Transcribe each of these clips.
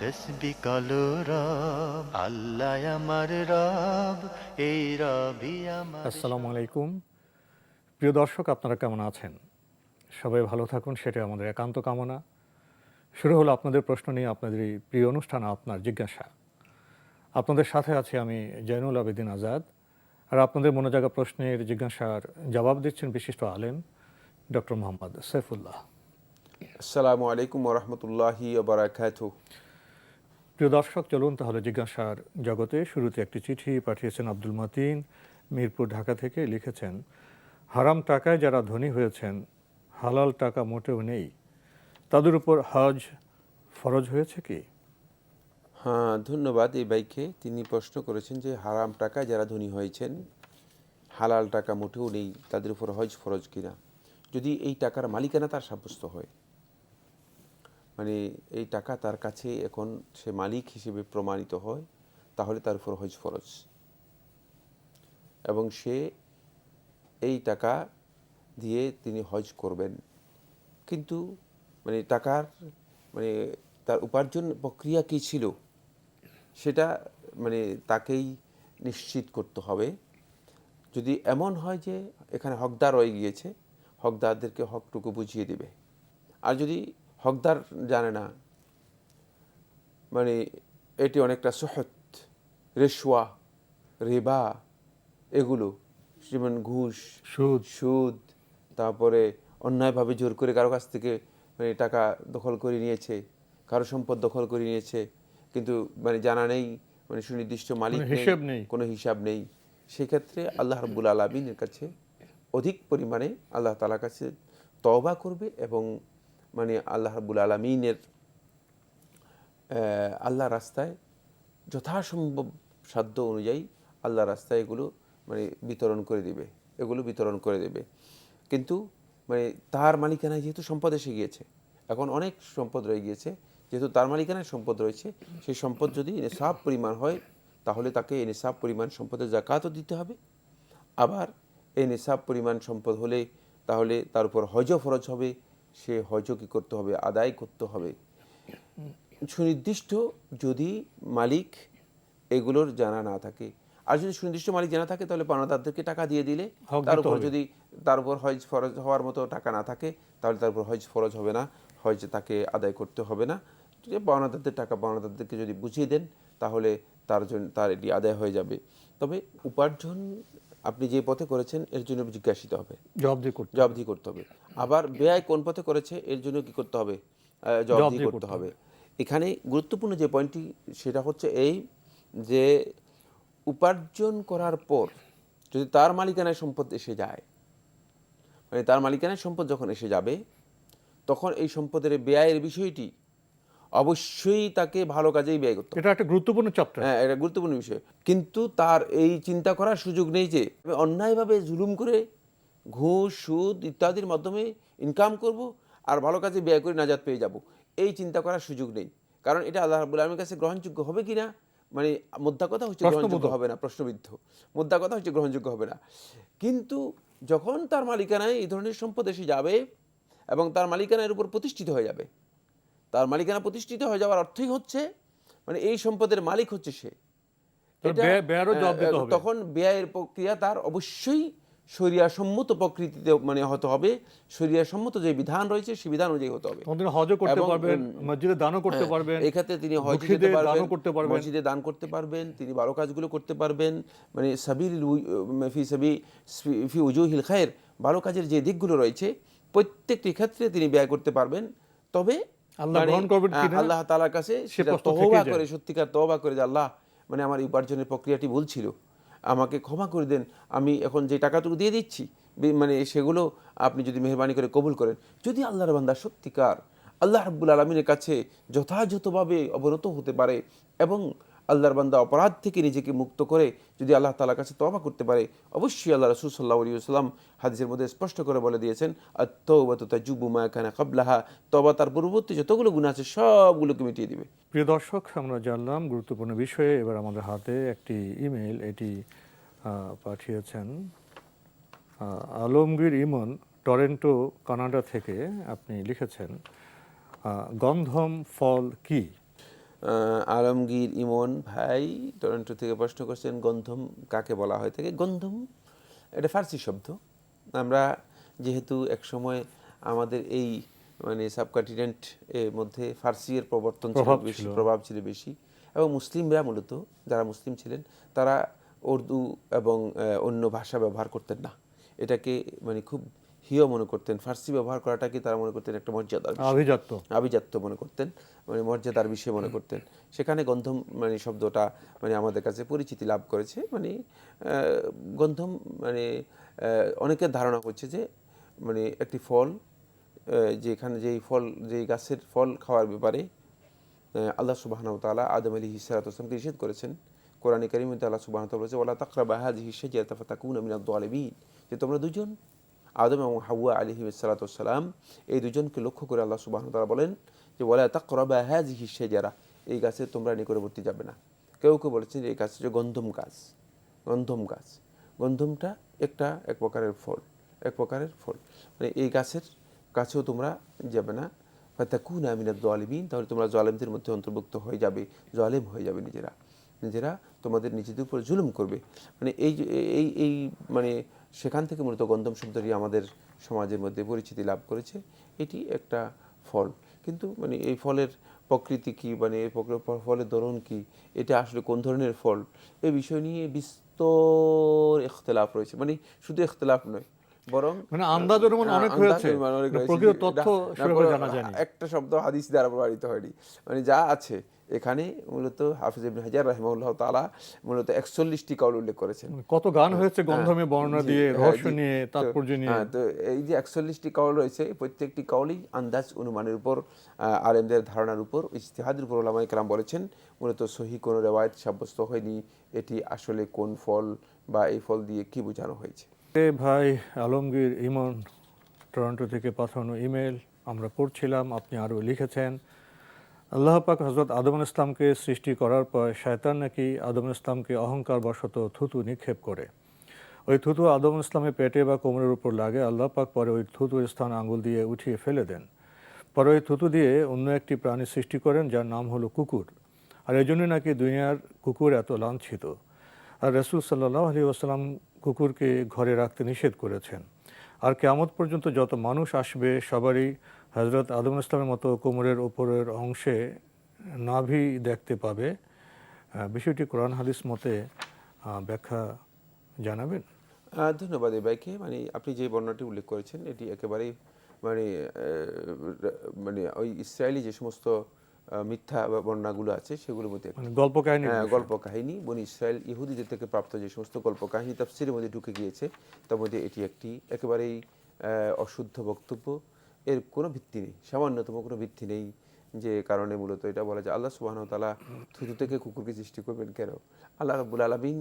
তসবি কলো রব আল্লাহ আমার রব এই রবি আমার আসসালামু আলাইকুম। প্রিয় দর্শক আপনারা কেমন আছেন? সবাই ভালো থাকুন সেটাই আমাদের একান্ত কামনা। শুরু হলো আপনাদের প্রশ্ন নিয়ে আপনাদের এই প্রিয় অনুষ্ঠান আপনার জিজ্ঞাসা। আপনাদের সাথে আছি আমি জৈনুল আবেদিন আজাদ আর আপনাদের মনে জাগা প্রশ্নের জিজ্ঞাসার জবাব দিচ্ছেন বিশিষ্ট আলেম ডক্টর মোহাম্মদ সৈফুল্লাহ আসসালামু আলাইকুম ওরহমতুল্লাহি বারাকাত প্রিয় দর্শক, চলুন তাহলে জিজ্ঞাসার জগতে শুরুতে একটি চিঠি পাঠিয়েছেন আব্দুল মতিন, মিরপুর, ঢাকা থেকে লিখেছেন, হারাম টাকায় যারা ধনী হয়েছেন, হালাল টাকা মোটেও নেই। তাদের উপর হজ ফরজ হয়েছে কি? হ্যাঁ ধন্যবাদ এই বাইকে তিনি প্রশ্ন করেছেন যে, হারাম টাকায় যারা ধনী হয়েছেন, হালাল টাকা মোটেও নেই। তাদের উপর হজ ফরজ কিনা? যদি এই টাকার মালিকানা তার সাব্যস্ত হয়। মানে এই টাকা তার কাছে এখন সে মালিক হিসেবে প্রমাণিত হয়, তাহলে তার উপর হজ ফরজ। এবং সে এই টাকা দিয়ে তিনি হজ করবেন। কিন্তু মানে টাকার মানে তার উপার্জন প্রক্রিয়া কী ছিল, সেটা মানে তাকেই নিশ্চিত করতে হবে। যদি এমন হয় যে এখানে হকদার হয়ে গিয়েছে, হকদারদেরকে হকটুকু বুঝিয়ে দিবে। আর যদি হকদার জানে না। মানে এটি অনেকটা সহত রেশোয়া রেবা এগুলো। যেমন ঘুষ সুদ। সুদ তারপরে অন্যায়ভাবে জোর করে কারও কাছ থেকে মানে টাকা দখল করে নিয়েছে কারও সম্পদ দখল করে নিয়েছে কিন্তু মানে জানা নেই মানে সুনির্দিষ্ট মালিক কোনো নেই, নেই। কোনো হিসাব নেই। সেক্ষেত্রে আল্লাহ রব্বুল আলমিনের কাছে অধিক পরিমাণে আল্লাহ তালার কাছে তওবা করবে এবং মানে আল্লাহ রব্বুল আলমিনের আল্লাহ রাস্তায় যথাসম্ভব সাধ্য অনুযায়ী আল্লাহ রাস্তায় এগুলো মানে বিতরণ করে দিবে, এগুলো বিতরণ করে দেবে। কিন্তু মানে তার মালিকানায় যেহেতু সম্পদ এসে গিয়েছে, এখন অনেক সম্পদ রয়ে গিয়েছে, যেহেতু তার মালিকানায় সম্পদ রয়েছে, সেই সম্পদ যদি নিসাব পরিমাণ হয়, তাহলে তাকে এই নিসাব পরিমাণ সম্পদের জাকাতও দিতে হবে। আবার এই নিসাব পরিমাণ সম্পদ হলে তাহলে তার উপর হজও ফরজ হবে সে হজও কী করতে হবে আদায় করতে হবে। সুনির্দিষ্ট যদি মালিক এগুলোর জানা না থাকে আর যদি সুনির্দিষ্ট মালিক জানা থাকে তাহলে পাওনাদারদেরকে টাকা দিয়ে দিলে তার উপর যদি তার উপর হজ ফরজ হওয়ার মতো টাকা না থাকে তাহলে তার উপর হজ ফরজ হবে না হজ তাকে আদায় করতে হবে না। পাওনাদারদের টাকা পাওনাদারদেরকে যদি বুঝিয়ে দেন তাহলে তার জন্য তার এটি আদায় হয়ে যাবে। তবে উপার্জন আপনি যে পথে করেছেন এর জন্য জিজ্ঞাসিত হবে। জবাবদি করতে জবাবদি করতে হবে। আবার ব্যয় কোন পথে করেছে এর জন্য কি করতে হবে? জবাবদি করতে করতে হবে। এখানে গুরুত্বপূর্ণ যে পয়েন্টটি সেটা হচ্ছে এই যে উপার্জন করার পর যদি তার মালিকানায় সম্পদ এসে যায় মানে তার মালিকানায় সম্পদ যখন এসে যাবে তখন এই সম্পদের ব্যয়ের বিষয়টি অবশ্যই তাকে ভালো কাজেই ব্যয় করতে এটা একটা গুরুত্বপূর্ণ চ্যাপ্টার হ্যাঁ এটা গুরুত্বপূর্ণ বিষয়। কিন্তু তার এই চিন্তা করার সুযোগ নেই যে আমি অন্যায়ভাবে জুলুম করে ঘুষ সুদ ইত্যাদির মাধ্যমে ইনকাম করব আর ভালো কাজে ব্যয় করে নাজাত পেয়ে যাব। এই চিন্তা করার সুযোগ নেই। কারণ এটা আল্লাহ রাবুল আলমীর কাছে গ্রহণযোগ্য হবে কি না? মানে মোদ্দা কথা হচ্ছে গ্রহণযোগ্য হবে না প্রশ্নবিদ্ধ। মোদ্দা কথা হচ্ছে গ্রহণযোগ্য হবে না। কিন্তু যখন তার মালিকানায় এই ধরনের সম্পদ এসে যাবে এবং তার মালিকানার উপর প্রতিষ্ঠিত হয়ে যাবে তার মালিকানা প্রতিষ্ঠিত হয়ে যাওয়ার অর্থই হচ্ছে মানে এই সম্পদের মালিক হচ্ছে সে। তখন ব্যয়ের প্রক্রিয়া তার অবশ্যই সম্মত প্রকৃতিতে মানে হতে হবে। সম্মত যে বিধান রয়েছে সেই বিধান অনুযায়ী হতে হবে। তোমাদের হজও করতে পারবেন মসজিদে দানও করতে হ্যাঁ, পারবেন এই ক্ষেত্রে তিনি হজ পারবেন করতে পারবেন। মসজিদে দান করতে পারবেন তিনি ভালো কাজগুলো করতে পারবেন মানে সাবিল ফি সাবি ফি উজুহিল খায়ের ভালো কাজের যে দিকগুলো রয়েছে প্রত্যেকটি ক্ষেত্রে তিনি ব্যয় করতে পারবেন। তবে আল্লাহ মানে, গ্রহণ করবেন কিনা, আল্লাহ তাআলার কাছে সেটা তওবা করে সত্যিকার তওবা করে যে আল্লাহ মানে আমার এই উপার্জনের প্রক্রিয়াটি ভুল ছিল। আমাকে ক্ষমা করে দেন। আমি এখন যে টাকাটুকু দিয়ে দিচ্ছি মানে সেগুলো আপনি যদি মেহরবানি করে কবুল করেন। যদি আল্লাহর বান্দা সত্যিকার আল্লাহ রাব্বুল আলমিনের কাছে যথাযথভাবে অবনত হতে পারে এবং আল্লাহর বান্দা অপরাধ থেকে নিজেকে মুক্ত করে যদি আল্লাহ তালার কাছে তবা করতে পারে, অবশ্যই আল্লাহ রসুল সাল্লাহ আলী সাল্লাম হাদিসের মধ্যে স্পষ্ট করে বলে দিয়েছেন আত্মা জুবু মায়াখানা কাবলাহা তবা তার পূর্ববর্তী যতগুলো গুণ আছে সবগুলোকে মিটিয়ে দিবে। প্রিয় দর্শক, আমরা জানলাম গুরুত্বপূর্ণ বিষয়ে, এবার আমাদের হাতে একটি ইমেল এটি পাঠিয়েছেন আলমগীর ইমন, টরেন্টো, কানাডা থেকে আপনি লিখেছেন গন্ধম ফল কি? আলমগীর ইমন ভাই টরন্টো থেকে প্রশ্ন করছেন গন্ধম কাকে বলা হয় থাকে গন্ধম এটা ফার্সি শব্দ। আমরা যেহেতু একসময় আমাদের এই মানে সাবকন্টিনেন্ট এর মধ্যে ফার্সি এর প্রবর্তন ছিল বেশি। প্রভাব ছিল বেশি। এবং মুসলিমরা মূলত যারা মুসলিম ছিলেন তারা উর্দু এবং অন্য ভাষা ব্যবহার করতেন না। এটাকে মানে খুব হিয় মনে করতেন ফার্সি ব্যবহার করাটাকে তারা মনে করতেন একটা মর্যাদার। আভিজাত্য। আভিজাত্য মনে করতেন মানে মর্যাদার বিষয় মনে করতেন। সেখানে গন্ধম মানে শব্দটা মানে আমাদের কাছে পরিচিতি লাভ করেছে মানে গন্ধম মানে অনেকের ধারণা হচ্ছে যে মানে একটি ফল যেখানে যেই ফল যেই গাছের ফল খাওয়ার ব্যাপারে আল্লাহ সুবাহন তালা আদম আলী হিসারাতকে নিষেধ করেছেন। কোরআনে করিমতে আল্লাহ সুবাহন বলেছে ওলা তাকরা বাহাজ হিসেবে তাকুন আমিন আলিবিন যে তোমরা দুজন আদম এবং হাওয়া আলী সালাতাম এই দুজনকে লক্ষ্য করে আল্লাহ সুবাহন তারা বলেন যে বলে ওলা তাকরা বাহাজ হিসে যারা এই গাছে তোমরা নিকটবর্তী যাবে না। কেউ কেউ বলেছেন যে, এই গাছ হচ্ছে গন্ধম গাছ গন্ধম গাছ, গন্ধমটা একটা এক প্রকারের ফল, এক প্রকারের ফল। মানে এই গাছের কাছেও তোমরা যাবে না। ফাতাকুন আমিনাদ দোয়ালিবিন তাহলে তোমরা জলেমদের মধ্যে অন্তর্ভুক্ত হয়ে যাবে, জলেম হয়ে যাবে নিজেরা। নিজেরা তোমাদের নিজেদের উপর জুলুম করবে। মানে এই এই এই মানে সেখান থেকে মূলত গন্ধম শব্দটি আমাদের সমাজের মধ্যে পরিচিতি লাভ করেছে। এটি একটা ফল। কিন্তু মানে এই ফলের প্রকৃতি কি মানে এই ফলের ধরন কি, এটা আসলে কোন ধরনের ফল এই বিষয় নিয়ে বিস্তর ইখতলাফ রয়েছে। মানে শুধু ইখতলাফ নয় বরং মানে আন্দাজ অনুমান অনেক হয়েছে, অনুমান অনেক কিন্তু হয়েছে। প্রকৃত তথ্য জানা যায়নি। একটা শব্দ হাদিস দ্বারা প্রমাণিত হয়নি। মানে যা আছে এখানে মূলত হাফিজ ইবনে হাজার রাহিমাহুল্লাহ তাআলা মূলত একচল্লিশটি কাউল উল্লেখ করেছেন। কত গান হয়েছে গন্ধমে বর্ণনা দিয়ে হ্যাঁ, রহস্য নিয়ে তাৎপর্য নিয়ে। হ্যাঁ, তো এই যে একচল্লিশটি কাউল রয়েছে প্রত্যেকটি কাউলই আন্দাজ অনুমানের উপর আলেমদের ধারণার উপর ইজতিহাদের উপর ওলামায়ে কেরাম বলেছেন। মূলত সহি কোনো রেওয়ায়ত সাব্যস্ত হয়নি। এটি আসলে কোন ফল বা এই ফল দিয়ে কি বোঝানো হয়েছে? ভাই আলমগীর ইমন, টরন্টো থেকে পাঠানো ইমেল আমরা পড়ছিলাম, আপনি আরও লিখেছেন। আল্লাহ পাক হজরত আদম ইসলামকে সৃষ্টি করার পর শয়তান নাকি আদম ইসলামকে অহংকার বশত থুতু নিক্ষেপ করে। ওই থুতু আদম ইসলামের পেটে বা কোমরের উপর লাগে, আল্লাহ পাক পরে ওই থুতুর স্থান আঙুল দিয়ে উঠিয়ে ফেলে দেন। পরে ওই থুতু দিয়ে অন্য একটি প্রাণী সৃষ্টি করেন, যার নাম হলো কুকুর। আর এই জন্যই নাকি দুনিয়ার কুকুর এত লাঞ্ছিত। আর রসুল সাল্লাহ আলী কুকুরকে ঘরে রাখতে নিষেধ করেছেন। আর কেয়ামত পর্যন্ত যত মানুষ আসবে, সবারই হজরত আদম ইসলামের মতো কোমরের ওপরের অংশে নাভি দেখতে পাবে। বিষয়টি কোরআন হাদিস মতে ব্যাখ্যা জানাবেন? ধন্যবাদ এই ভাইকে মানে আপনি যে বর্ণনাটি উল্লেখ করেছেন, এটি একেবারেই মানে মানে ওই ইসরায়েলি যে সমস্ত মিথ্যা বর্ণনাগুলো আছে সেগুলোর মধ্যে মানে গল্প কাহিনী হ্যাঁ, গল্প কাহিনী বনি ইসরায়েল ইহুদিদের থেকে প্রাপ্ত যে সমস্ত গল্প কাহিনী তাফসিরের মধ্যে ঢুকে গিয়েছে তার মধ্যে এটি একটি একেবারেই অশুদ্ধ বক্তব্য। এর কোনো ভিত্তি নেই সামান্যতম কোনো ভিত্তি নেই যে কারণে মূলত এটা বলা যায়। আল্লাহ সুবাহ তালা থুতু থেকে কুকুরকে সৃষ্টি করবেন কেন? আল্লাহ রাবুল আলমিন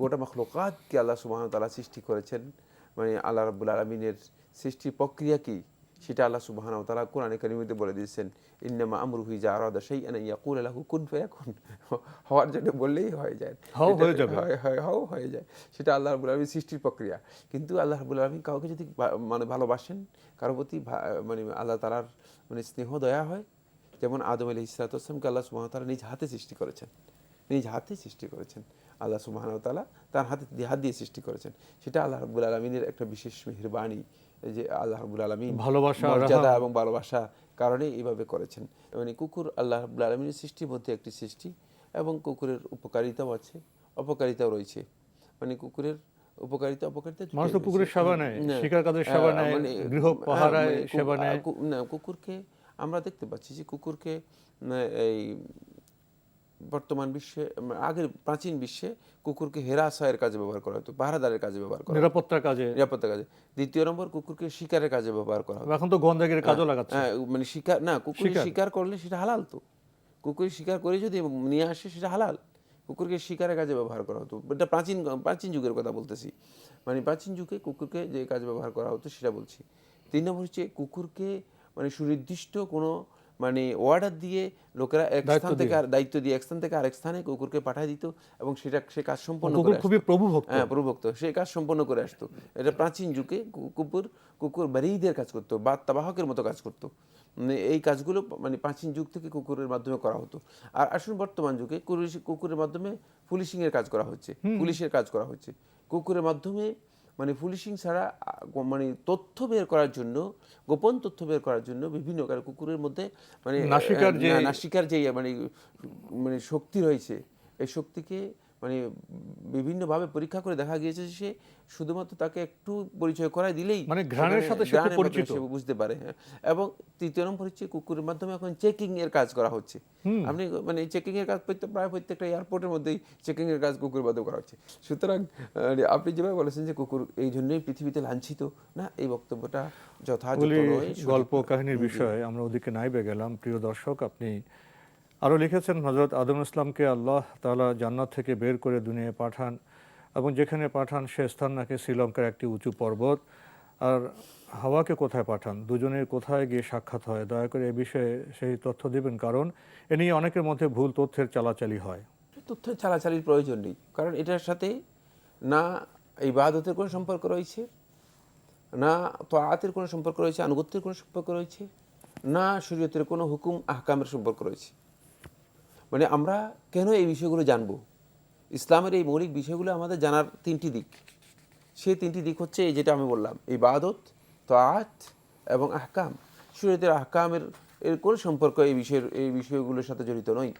গোটা মখলুকাতকে আল্লাহ সুবাহ তালা সৃষ্টি করেছেন। মানে আল্লাহ রাবুল আলমিনের সৃষ্টির প্রক্রিয়া কি? সেটা আল্লাহ সুবহান তাআলা কোরআনে কারিমে বলে দিয়েছেন ইন্নামা আমরুহু ইজা আরাদা শাইআন আন ইয়াকুলা লাহু কুন ফায়াকুন। হওয়ার জন্য বললেই হয়ে যায়। হও হয়ে যাবে। হয় হয় হও হয়ে যায়। সেটা আল্লাহ রাব্বুল আলামিন সৃষ্টির প্রক্রিয়া। কিন্তু আল্লাহ রাব্বুল আলামিন কাউকে যদি মানে ভালোবাসেন কারও প্রতি মানে আল্লাহ তাআলার মানে স্নেহ দয়া হয় যেমন আদম আলাইহিস সালাতুসসালামকে আল্লাহ ওয়া নিজ হাতে সৃষ্টি করেছেন। নিজ হাতে সৃষ্টি করেছেন। আল্লাহ তাআলা তার হাতে হাত দিয়ে সৃষ্টি করেছেন। সেটা আল্লাহ রাব্বুল আলামিনের একটা বিশেষ মেহেরবানি এই যে আল্লাহ রাব্বুল আলামিন ভালোবাসা, মর্যাদা এবং ভালোবাসা কারণে এইভাবে করেছেন মানে কুকুর আল্লাহ রাব্বুল আলামিনের সৃষ্টির মধ্যে একটি সৃষ্টি এবং কুকুরের উপকারিতাও আছে অপকারিতাও রয়েছে মানে কুকুরের উপকারিতা অপকারিতা মানুষ তো। কুকুরের সেবা নেয়, শিকার কাজের সেবা নেয়, মানে, গৃহ হ্যাঁ, পাহারায় মানে সেবা নেয়। না কুকুরকে আমরা দেখতে পাচ্ছি যে কুকুরকে এই বর্তমান বিশ্বে আগের প্রাচীন বিশ্বে কুকুরকে হেরাশয়ের কাজে ব্যবহার করা হতো পাহারাদারের কাজে ব্যবহার করা নিরাপত্তার কাজে। নিরাপত্তা কাজে। দ্বিতীয় নম্বর কুকুরকে শিকারের কাজে ব্যবহার করা হতো। এখন তো গন্দাগির কাজও লাগাচ্ছে। হ্যাঁ, মানে শিকার না কুকুর শিকার। শিকার করলে সেটা হালাল তো। কুকুর শিকার করে যদি নিয়ে আসে সেটা হালাল। কুকুরকে শিকারের কাজে ব্যবহার করা হতো। এটা প্রাচীন প্রাচীন যুগের কথা বলতেছি। মানে প্রাচীন যুগে কুকুরকে যে কাজে ব্যবহার করা হতো সেটা বলছি। তিন নম্বর হচ্ছে কুকুরকে মানে সুনির্দিষ্ট কোনো মানে অর্ডার দিয়ে লোকেরা এক দায়িত্ব স্থান থেকে দিয়ে। আর দায়িত্ব দিয়ে এক স্থান থেকে আরেক স্থানে কুকুরকে পাঠিয়ে দিত এবং সেটা সে কাজ সম্পন্ন করে খুবই। প্রভুভক্ত। হ্যাঁ প্রভুভক্ত। সে কাজ সম্পন্ন করে আসতো। এটা প্রাচীন যুগে কুকুর কুকুর বাড়িদের কাজ করতো বার্তা বাহকের মতো কাজ করতো। মানে এই কাজগুলো মানে প্রাচীন যুগ থেকে কুকুরের মাধ্যমে করা হতো। আর আসুন বর্তমান যুগে কুকুরের মাধ্যমে পুলিশিং এর কাজ করা হচ্ছে। পুলিশের কাজ করা হচ্ছে। কুকুরের মাধ্যমে মানে পুলিশিং ছাড়া মানে তথ্য বের করার জন্য গোপন তথ্য বের করার জন্য বিভিন্ন কারণ কুকুরের মধ্যে মানে নাসিকার যে মানে মানে শক্তি রয়েছে এই শক্তিকে মানে বিভিন্নভাবে পরীক্ষা করে দেখা গিয়েছে যে সে শুধুমাত্র তাকে একটু পরিচয় করাই দিলেই মানে ঘ্রাণের সাথে পরিচিত। বুঝতে পারে হ্যাঁ। এবং তৃতীয় নম্বর হচ্ছে কুকুরের মাধ্যমে এখন চেকিং এর কাজ করা হচ্ছে। আপনি মানে চেকিং এর কাজ প্রত্যেক প্রায় প্রত্যেকটা এয়ারপোর্টের মধ্যেই চেকিং এর কাজ কুকুরের মাধ্যমে করা হচ্ছে। সুতরাং আপনি যেভাবে বলেছেন যে কুকুর এই জন্যই পৃথিবীতে লাঞ্ছিত না? এই বক্তব্যটা যথাযথ গল্প কাহিনীর বিষয়ে। আমরা ওদিকে নাইবে গেলাম। প্রিয় দর্শক আপনি আরও লিখেছেন হজরত আদম ইসলামকে আল্লাহ তাআলা জান্নাত থেকে বের করে দুনিয়ায় পাঠান এবং যেখানে পাঠান সে স্থান নাকি শ্রীলঙ্কার একটি উঁচু পর্বত। আর হাওয়াকে কোথায় পাঠান? দুজনের কোথায় গিয়ে সাক্ষাৎ হয়? দয়া করে এ বিষয়ে সেই তথ্য দিবেন, কারণ এ নিয়ে অনেকের মধ্যে ভুল তথ্যের চালাচালি হয়। তথ্য চালাচালির প্রয়োজন নেই, কারণ এটার সাথে না ইবাদতের কোনো সম্পর্ক রয়েছে, না তোয়াতের কোনো সম্পর্ক রয়েছে, আনুগত্যের কোনো সম্পর্ক রয়েছে, না শরীয়তের কোনো হুকুম, আহকামের সম্পর্ক রয়েছে। মানে আমরা কেন এই বিষয়গুলো জানব? ইসলামের এই মৌলিক বিষয়গুলো আমাদের জানার তিনটি দিক। সেই তিনটি দিক হচ্ছে এই যেটা আমি বললাম, ইবাদত তোয়াত এবং আহকাম। শরীয়তের আহকামের এর কোনো সম্পর্ক এই বিষয়ের, এই বিষয়গুলোর সাথে জড়িত নয়,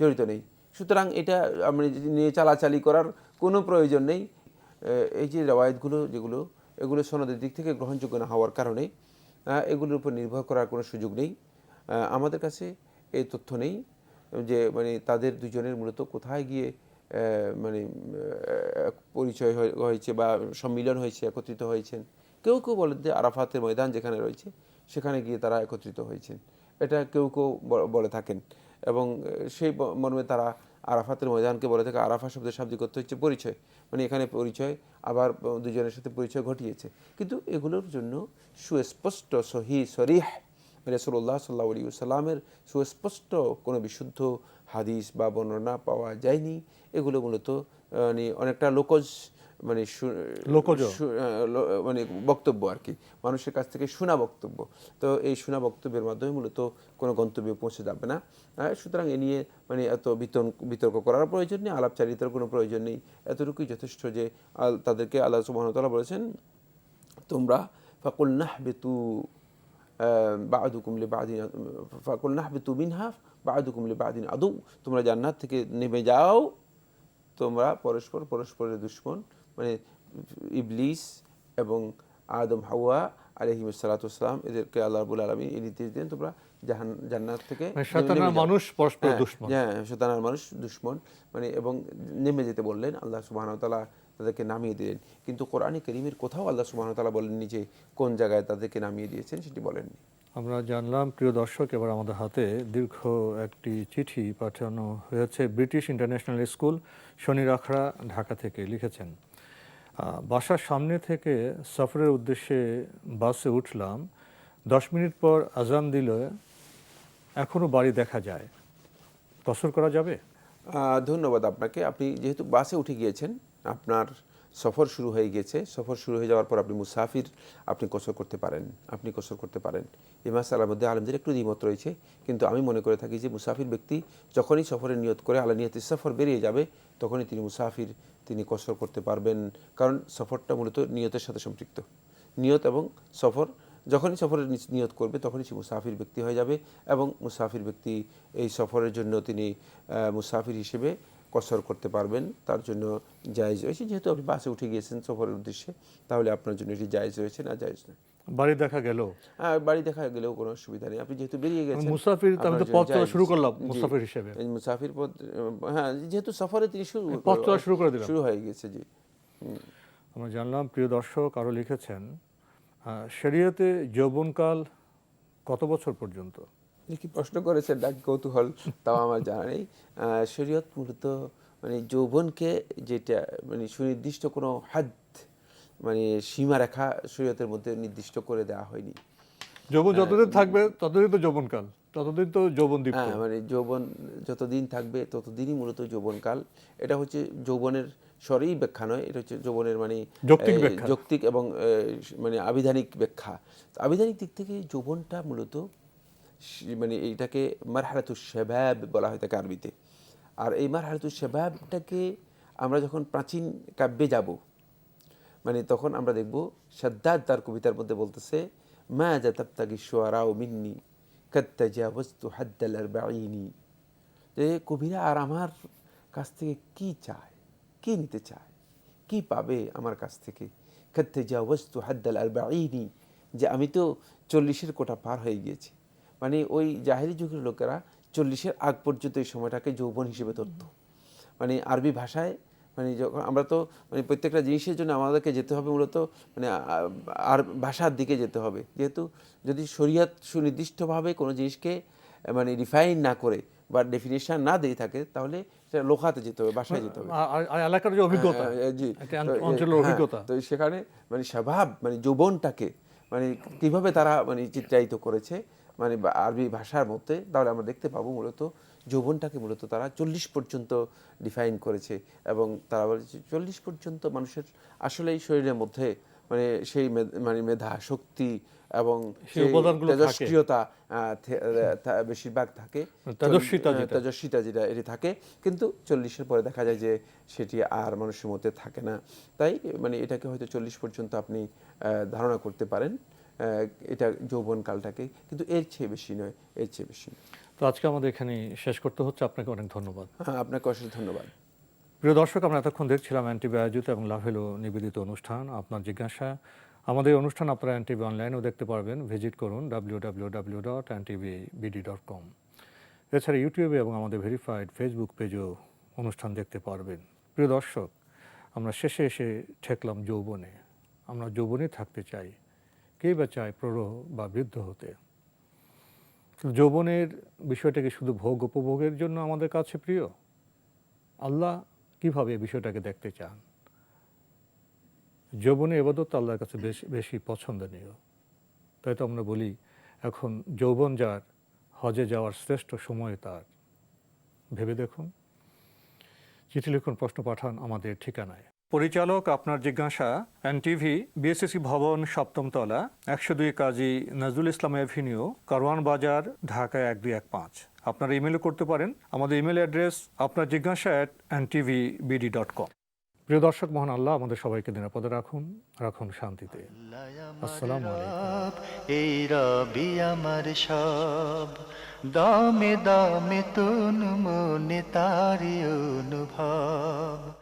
জড়িত নেই। সুতরাং এটা যদি নিয়ে চালাচালি করার কোনো প্রয়োজন নেই। এই যে রেওয়ায়তগুলো যেগুলো, এগুলো সনদের দিক থেকে গ্রহণযোগ্য না হওয়ার কারণে এগুলোর উপর নির্ভর করার কোনো সুযোগ নেই। আমাদের কাছে এই তথ্য নেই। যে মানে তাদের দুজনের মূলত কোথায় গিয়ে মানে পরিচয় হয়ে- হয়েছে বা সম্মিলন হয়েছে, একত্রিত হয়েছেন। কেউ কেউ বলেন যে আরাফাতের ময়দান যেখানে রয়েছে, সেখানে গিয়ে তারা একত্রিত হয়েছেন। এটা কেউ কেউ বলে থাকেন। এবং সেই মর্মে তারা আরাফাতের ময়দানকে বলে থাকে, আরাফা শব্দের শাব্দিক অর্থ হচ্ছে পরিচয়। মানে এখানে পরিচয়, আবার দুজনের সাথে পরিচয় ঘটিয়েছে। কিন্তু এগুলোর জন্য সুস্পষ্ট, সহি, সরিহ রসুল্লাহ সাল্লাহ আলী সাল্লামের সুস্পষ্ট কোনো বিশুদ্ধ হাদিস বা বর্ণনা পাওয়া যায়নি। এগুলো মূলত মানে অনেকটা লোকজ মানে লোকজ। মানে বক্তব্য আর কি। মানুষের কাছ থেকে শোনা বক্তব্য। তো এই শোনা বক্তব্যের মাধ্যমে মূলত কোনো গন্তব্যে পৌঁছে যাবে না। সুতরাং এ নিয়ে মানে এত বিতর্ক বিতর্ক করার প্রয়োজন নেই আলাপচারিতার কোনো প্রয়োজন নেই। এতটুকুই যথেষ্ট যে তাদেরকে আল্লাহ সুবাহতাল্লাহ বলেছেন তোমরা ফাকুল নাহ বেতু বাদুকুম লে বাদিন ফাকুল নাহ বেতু মিনহাফ বাদুকুম লে বাদিন আদু তোমরা জান্নাত থেকে নেমে যাও তোমরা পরস্পর পরস্পরের দুশ্মন মানে ইবলিস এবং আদম হাওয়া আলহিম সালাতাম এদেরকে আল্লাহ রাবুল আলমী এই নির্দেশ দেন তোমরা জাহান জান্নাত থেকে মানে। মানুষ পরস্পর হ্যাঁ, দুশ্মন। হ্যাঁ শতানার মানুষ দুশ্মন মানে এবং নেমে যেতে বললেন আল্লাহ সুবাহ তালা তাদেরকে নামিয়ে দিলেন। কিন্তু কোরআনে করিমের কোথাও আল্লাহ সুবাহ তালা বলেননি যে কোন জায়গায় তাদেরকে নামিয়ে দিয়েছেন সেটি বলেননি। আমরা জানলাম প্রিয় দর্শক এবার আমাদের হাতে দীর্ঘ একটি চিঠি পাঠানো হয়েছে ব্রিটিশ ইন্টারন্যাশনাল স্কুল শনি রাখড়া ঢাকা থেকে লিখেছেন বাসার সামনে থেকে সফরের উদ্দেশ্যে বাসে উঠলাম। দশ মিনিট পর আজান দিল এখনও বাড়ি দেখা যায়। কসর করা যাবে? ধন্যবাদ আপনাকে। আপনি যেহেতু বাসে উঠে গিয়েছেন আপনার সফর শুরু হয়ে গিয়েছে সফর শুরু হয়ে যাওয়ার পর আপনি মুসাফির, আপনি কসর করতে পারেন। আপনি কসর করতে পারেন। এই মাসালার মধ্যে আলমদের একটু দ্বিমত রয়েছে। কিন্তু আমি মনে করে থাকি যে, মুসাফির ব্যক্তি যখনই সফরের নিয়ত করে আলা নিয়ত সফর বেরিয়ে যাবে, তখনই তিনি মুসাফির, তিনি কসর করতে পারবেন। কারণ সফরটা মূলত নিয়তের সাথে সম্পৃক্ত। নিয়ত এবং সফর, যখনই সফরের নিয়ত করবে, তখনই সে মুসাফির ব্যক্তি হয়ে যাবে এবং মুসাফির ব্যক্তি এই সফরের জন্য তিনি মুসাফির হিসেবে কসর করতে পারবেন তার জন্য জায়জ রয়েছে। যেহেতু আপনি বাসে উঠে গিয়েছেন সফরের উদ্দেশ্যে তাহলে আপনার জন্য এটি জায়েজ রয়েছে না জায়েজ নয়? বাড়ি দেখা গেল? হ্যাঁ বাড়ি দেখা গেলেও কোনো অসুবিধা নেই। আপনি যেহেতু বেরিয়ে গেছেন মুসাফির, আমি তো পথ চলা শুরু করলাম মুসাফির হিসেবে। এই মুসাফির পথ হ্যাঁ যেহেতু সফরে তিনি শুরু পথ চলা শুরু করে দিলাম। শুরু হয়ে গেছে জি। আমরা জানলাম প্রিয় দর্শক আরও লিখেছেন শরীয়তে যৌবনকাল কত বছর পর্যন্ত? আপনি কি প্রশ্ন করেছেন? ডাক কৌতূহল তাও আমার জানা নেই। শরীয়ত মূলত মানে যৌবনকে যেটা মানে সুনির্দিষ্ট কোনো হাদ মানে সীমারেখা শরীয়তের মধ্যে নির্দিষ্ট করে দেওয়া হয়নি। যৌবন যতদিন থাকবে ততদিন তো যৌবনকাল। ততদিন তো যৌবন দীপ্ত। হ্যাঁ মানে যৌবন যতদিন থাকবে ততদিনই মূলত যৌবনকাল। এটা হচ্ছে যৌবনের স্বরেই ব্যাখ্যা নয় এটা হচ্ছে যৌবনের মানে যৌক্তিক এবং মানে আবিধানিক ব্যাখ্যা। আবিধানিক দিক থেকে যৌবনটা মূলত মানে এইটাকে মারহারাতুস শেবাব বলা হয় থাকে আরবিতে। আর এই মারহারাতুস শেবাবটাকে আমরা যখন প্রাচীন কাব্যে যাব মানে তখন আমরা দেখব সাদ্দাদ তার কবিতার মধ্যে বলতেছে, মা যা তাবতাগি শোয়ারাও মিন্নি কাত্তাজা বস্তু হাদ্দাল আরবাইনি যে কবিরা আর আমার কাছ থেকে কি চায়? কি নিতে চায়? কি পাবে আমার কাছ থেকে? কাত্তাজা বস্তু হাদ্দাল আরবাইনি যে আমি তো চল্লিশের কোটা পার হয়ে গিয়েছি। মানে ওই জাহেরি যুগের লোকেরা চল্লিশের আগ পর্যন্ত এই সময়টাকে যৌবন হিসেবে ধরত। মানে আরবি ভাষায় মানে যখন আমরা তো মানে প্রত্যেকটা জিনিসের জন্য আমাদেরকে যেতে হবে মূলত মানে আর ভাষার দিকে যেতে হবে। যেহেতু যদি শরীয়ত সুনির্দিষ্টভাবে কোনো জিনিসকে মানে রিফাইন না করে বা ডেফিনেশন না দিয়ে থাকে তাহলে সেটা লোকাতে যেতে হবে বাসায় যেতে হবে। এলাকার যে অভিজ্ঞতা হ্যাঁ, জি। অঞ্চলের হ্যাঁ, অভিজ্ঞতা। তো সেখানে মানে স্বভাব মানে যৌবনটাকে মানে কীভাবে তারা মানে চিত্রায়িত করেছে মানে আরবি ভাষার মধ্যে তাহলে আমরা দেখতে পাবো মূলত যৌবনটাকে মূলত তারা চল্লিশ পর্যন্ত ডিফাইন করেছে এবং তারা বলেছে চল্লিশ পর্যন্ত মানুষের আসলেই শরীরের মধ্যে মানে সেই মানে মেধা শক্তি এবং। তেজস্ক্রিয়তা বেশিরভাগ থাকে তেজস্বিতা চল্লিশ- যেটা। এটি থাকে কিন্তু চল্লিশের পরে দেখা যায় যে সেটি আর মানুষের মধ্যে থাকে না তাই মানে এটাকে হয়তো চল্লিশ পর্যন্ত আপনি ধারণা করতে পারেন এটা যৌবন কালটাকে কিন্তু এর চেয়ে বেশি নয় এর চেয়ে বেশি তো আজকে আমাদের এখানে শেষ করতে হচ্ছে। আপনাকে অনেক ধন্যবাদ। হ্যাঁ আপনাকে অশেষ ধন্যবাদ। প্রিয় দর্শক আমরা এতক্ষণ দেখছিলাম অ্যান্টিভি আয়োজিত এবং লাভেলো নিবেদিত অনুষ্ঠান। আপনার জিজ্ঞাসা আমাদের অনুষ্ঠান আপনারা এনটিভি অনলাইনেও দেখতে পারবেন। ভিজিট করুন W W W dot BD dot com এছাড়া ইউটিউবে এবং আমাদের ভেরিফাইড ফেসবুক পেজেও অনুষ্ঠান দেখতে পারবেন। প্রিয় দর্শক আমরা শেষে এসে ঠেকলাম যৌবনে। আমরা যৌবনে থাকতে চাই। কে বা চায় প্রৌঢ় বা বৃদ্ধ হতে? যৌবনের বিষয়টাকে শুধু ভোগ উপভোগের জন্য আমাদের কাছে প্রিয়? আল্লাহ কীভাবে বিষয়টাকে দেখতে চান? যৌবনে এবাদত আল্লাহর কাছে বেশি বেশি পছন্দনীয়। তাই তো আমরা বলি, এখন যৌবন যার, হজে যাওয়ার শ্রেষ্ঠ সময় তার। ভেবে দেখুন। চিঠি লিখুন, প্রশ্ন পাঠান আমাদের ঠিকানায়। পরিচালক আপনার জিজ্ঞাসা, এনটিভি বিএসএসি ভবন, সপ্তম তলা, একশো দুই কাজী নজরুল ইসলাম এভিনিউ, কারওয়ান বাজার, ঢাকা এক দুই এক পাঁচ। আপনারা ইমেলও করতে পারেন। আমাদের ইমেল অ্যাড্রেস আপনার জিজ্ঞাসা at NTV BD dot com প্রিয় দর্শক, মহান আল্লাহ, আমাদের সবাইকে নিরাপদে রাখুন রাখুন শান্তিতে। আসসালামু এই রবি আমার সব, দামে দামে তুন মনে তারি অনুভব।